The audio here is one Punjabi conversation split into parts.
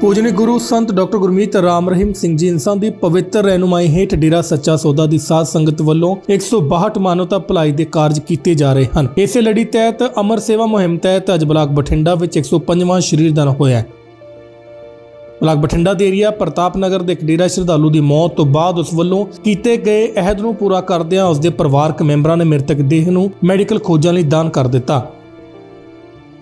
ਪੂਜਨੀ ਗੁਰੂ ਸੰਤ ਡਾਕਟਰ ਗੁਰਮੀਤ ਰਾਮ ਰਹੀਮ ਸਿੰਘ ਜੀ ਇਨਸਾਨ ਦੀ ਪਵਿੱਤਰ ਰਹਿਨੁਮਾਈ ਹੇਠ ਡੇਰਾ ਸੱਚਾ ਸੌਦਾ ਦੀ ਸਾਧ ਸੰਗਤ ਵੱਲੋਂ 162 ਮਾਨਵਤਾ ਭਲਾਈ ਦੇ ਕਾਰਜ ਕੀਤੇ ਜਾ ਰਹੇ ਹਨ। ਇਸੇ ਲੜੀ ਤਹਿਤ ਅਮਰ ਸੇਵਾ ਮੁਹਿੰਮ ਤਹਿਤ ਅੱਜ ਬਲਾਕ ਬਠਿੰਡਾ ਵਿੱਚ 105ਵਾਂ ਸ਼ਰੀਰ ਦਾਨ ਹੋਇਆ ਬਲਾਕ ਬਠਿੰਡਾ ਦੇ ਏਰੀਆ ਪ੍ਰਤਾਪ ਨਗਰ ਦੇ ਇੱਕ ਡੇਰਾ ਸ਼ਰਧਾਲੂ ਦੀ ਮੌਤ ਤੋਂ ਬਾਅਦ ਉਸ ਵੱਲੋਂ ਕੀਤੇ ਗਏ ਅਹਿਦ ਨੂੰ ਪੂਰਾ ਕਰਦਿਆਂ ਉਸ ਦੇ ਪਰਿਵਾਰਕ ਮੈਂਬਰਾਂ ਨੇ ਮ੍ਰਿਤਕ ਦੇਹ ਨੂੰ ਮੈਡੀਕਲ ਖੋਜਾਂ ਲਈ ਦਾਨ ਕਰ ਦਿੱਤਾ।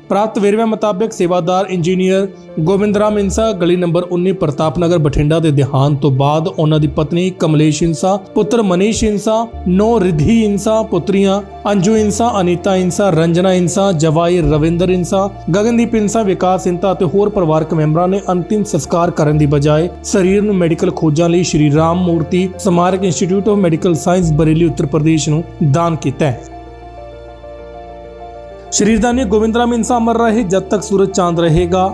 ਪ੍ਰਾਪਤ ਵੇਰਵਿਆਂ ਮੁਤਾਬਕ ਸੇਵਾਦਾਰ ਇੰਜੀਨੀਅਰ ਗੋਬਿੰਦ ਰਾਮ ਇੰਸਾ ਗਲੀ ਨੰਬਰ 19 ਪ੍ਰਤਾਪ ਨਗਰ ਬਠਿੰਡਾ ਦੇ ਦੇਹਾਂਤ ਤੋਂ ਬਾਅਦ ਉਹਨਾਂ ਦੀ ਪਤਨੀ ਕਮਲੇਸ਼ ਇੰਸਾ ਪੁੱਤਰ ਮਨੀਸ਼ ਇੰਸਾ ਨੋ ਰਿਧੀ ਇੰਸਾ ਪੁੱਤਰੀਆਂ ਅੰਜੂ ਇੰਸਾ ਅਨੀਤਾ ਇੰਸਾ ਰੰਜਨਾ ਇੰਸਾ ਜਵਾਈ ਰਵਿੰਦਰ ਇੰਸਾ ਗਗਨਦੀਪ ਇੰਸਾ ਵਿਕਾਸ ਇੰਤਾ ਅਤੇ ਹੋਰ ਪਰਿਵਾਰਕ ਮੈਂਬਰਾਂ ਨੇ ਅੰਤਿਮ ਸੰਸਕਾਰ ਕਰਨ ਦੀ ਬਜਾਏ ਸਰੀਰ ਨੂੰ ਮੈਡੀਕਲ ਖੋਜਾਂ ਲਈ Shri Ram Murti Smarak institute of medical science Bareilly, Uttar Pradesh ਨੂੰ ਦਾਨ ਕੀਤਾ ਹੈ। ਸ਼ਰੀਰਦਾਨੀ ਗੋਬਿੰਦਰਾਮ ਇਨਸਾ ਅਮਰ ਰਹੇ ਜਦ ਤੱਕ ਸੂਰਜ ਚਾਂਦ ਰਹੇਗਾ।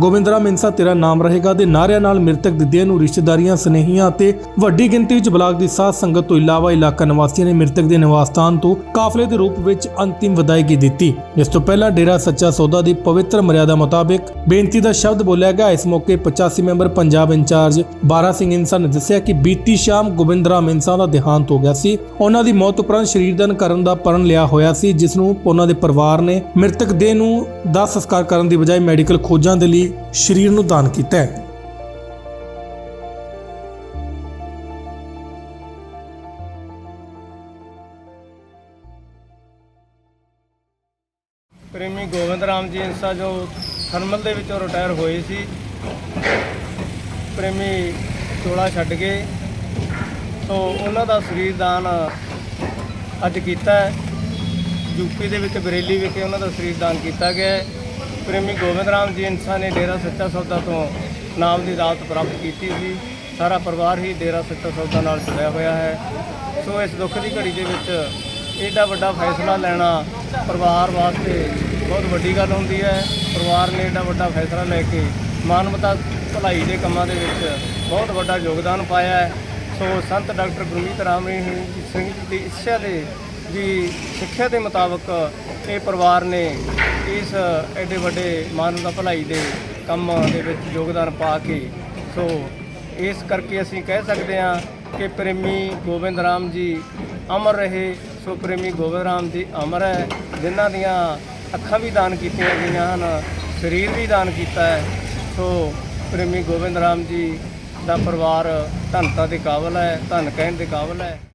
ਗੋਬਿੰਦਰਾਮ ਇਨਸਾ ਤੇਰਾ ਨਾਮ ਰਹੇਗਾ ਦੇ ਨਾਰਿਆਂ ਨਾਲ ਮ੍ਰਿਤਕ ਦੀ ਦੇਹ ਨੂੰ ਰਿਸ਼ਤੇਦਾਰੀਆਂ, ਸਨੇਹੀਆਂ ਅਤੇ ਵੱਡੀ ਗਿਣਤੀ ਵਿੱਚ ਬਲਾਕ ਦੀ ਸਾਧ ਸੰਗਤ ਤੋਂ ਇਲਾਵਾ ਇਲਾਕਾ ਨਿਵਾਸੀਆਂ ਨੇ ਮ੍ਰਿਤਕ ਦੇ ਨਿਵਾਸ ਸਥਾਨ ਤੋਂ ਕਾਫਲੇ ਦੇ ਰੂਪ ਵਿੱਚ ਅੰਤਿਮ ਵਿਦਾਇਗੀ ਦਿੱਤੀ। ਇਸ ਤੋਂ ਪਹਿਲਾਂ ਡੇਰਾ ਸੱਚਾ ਸੌਦਾ ਦੀ ਪਵਿੱਤਰ ਮਰਿਆਦਾ ਮੁਤਾਬਕ ਬੇਨਤੀ ਦਾ ਸ਼ਬਦ ਬੋਲਿਆ ਗਿਆ। ਇਸ ਮੌਕੇ 85 ਮੈਂਬਰ ਪੰਜਾਬ ਇੰਚਾਰਜ ਬਾਰਾ ਸਿੰਘ ਇਨਸਾ ਨੇ ਦੱਸਿਆ ਕਿ ਬੀਤੀ ਸ਼ਾਮ ਗੋਬਿੰਦਰਾਮ ਇਨਸਾ ਦਾ ਦੇਹਾਂਤ ਹੋ ਗਿਆ ਸੀ। ਉਹਨਾਂ ਦੀ ਮੌਤ ਉਪਰੰਤ ਸ਼ਰੀਰਦਾਨ ਕਰਨ ਦਾ ਪਰਨ ਲਿਆ ਹੋਇਆ ਸੀ, ਜਿਸ ਨੂੰ ਉਹਨਾਂ ਦੇ ਪਰਿਵਾਰ ਨੇ ਮ੍ਰਿਤਕ ਦੇਹ ਨੂੰ ਦਾ ਸੰਸਕਾਰ ਕਰਨ ਦੀ ਬਜਾਏ ਮੈਡੀਕਲ ਖੋਜਾਂ ਦੇ ਲਈ ਸਰੀਰ ਨੂੰ ਦਾਨ ਕੀਤਾ ਹੈ। ਪ੍ਰੇਮੀ ਗੋਬਿੰਦ ਰਾਮ ਜੀ ਇੰਸਾ ਜੋ ਥਰਮਲ ਦੇ ਵਿੱਚੋਂ ਰਿਟਾਇਰ ਹੋਏ ਸੀ, ਪ੍ਰੇਮੀ ਚੋਲਾ ਛੱਡ ਗਏ ਸੋ ਉਹਨਾਂ ਦਾ ਸਰੀਰ ਦਾਨ ਅੱਜ ਕੀਤਾ ਹੈ। ਯੂਪੀ ਦੇ ਵਿੱਚ ਬਰੇਲੀ ਵਿਖੇ ਉਹਨਾਂ ਦਾ ਸਰੀਰ ਦਾਨ ਕੀਤਾ ਗਿਆ ਹੈ। ਪ੍ਰੇਮੀ ਗੋਬਿੰਦ ਰਾਮ ਜੀ ਇੰਸਾ ਨੇ ਡੇਰਾ ਸੱਚਾ ਸੌਦਾ ਤੋਂ ਨਾਮ ਦੀ ਦਾਤ ਪ੍ਰਾਪਤ ਕੀਤੀ ਸੀ ਸਾਰਾ ਪਰਿਵਾਰ ਹੀ ਡੇਰਾ ਸੱਚਾ ਸੌਦਾ ਨਾਲ ਜੁੜਿਆ ਹੋਇਆ ਹੈ ਸੋ ਇਸ ਦੁੱਖ ਦੀ ਘੜੀ ਦੇ ਵਿੱਚ ਏਡਾ ਵੱਡਾ ਫੈਸਲਾ ਲੈਣਾ ਪਰਿਵਾਰ ਵਾਸਤੇ ਬਹੁਤ ਵੱਡੀ ਗੱਲ ਹੁੰਦੀ ਹੈ ਪਰਿਵਾਰ ਨੇ ਏਡਾ ਵੱਡਾ ਫੈਸਲਾ ਲੈ ਕੇ ਮਾਨਵਤਾ ਭਲਾਈ ਦੇ ਕੰਮਾਂ ਦੇ ਵਿੱਚ ਬਹੁਤ ਵੱਡਾ ਯੋਗਦਾਨ ਪਾਇਆ ਹੈ ਸੋ ਸੰਤ ਡਾਕਟਰ ਗੁਰਮੀਤ ਰਾਮ ਰਹੀਮ ਸਿੰਘ ਜੀ ਦੀ ਇੱਛਾ ਦੇ ਦੀ ਸਿੱਖਿਆ ਦੇ ਮੁਤਾਬਕ ਇਹ ਪਰਿਵਾਰ ਨੇ ਇਸ ਐਡੇ ਵੱਡੇ ਮਾਨਵਤਾ ਭਲਾਈ ਦੇ ਕੰਮ ਦੇ ਵਿੱਚ ਯੋਗਦਾਨ ਪਾ ਕੇ, ਸੋ ਇਸ ਕਰਕੇ ਅਸੀਂ ਕਹਿ ਸਕਦੇ ਹਾਂ ਕਿ ਪ੍ਰੇਮੀ ਗੋਬਿੰਦ ਰਾਮ ਜੀ ਅਮਰ ਰਹੇ, ਸੋ ਪ੍ਰੇਮੀ ਗੋਬਿੰਦ ਰਾਮ ਜੀ ਅਮਰ ਹੈ, ਜਿਨ੍ਹਾਂ ਦੀਆਂ ਅੱਖਾਂ ਵੀ ਦਾਨ ਕੀਤੀਆਂ ਗਈਆਂ ਹਨ, ਸਰੀਰ ਵੀ ਦਾਨ ਕੀਤਾ ਹੈ, ਸੋ ਪ੍ਰੇਮੀ ਗੋਬਿੰਦ ਰਾਮ ਜੀ ਦਾ ਪਰਿਵਾਰ ਧੰਨਤਾ ਦੇ ਕਾਬਲ ਹੈ, ਧੰਨ ਕਹਿਣ ਦੇ ਕਾਬਲ ਹੈ।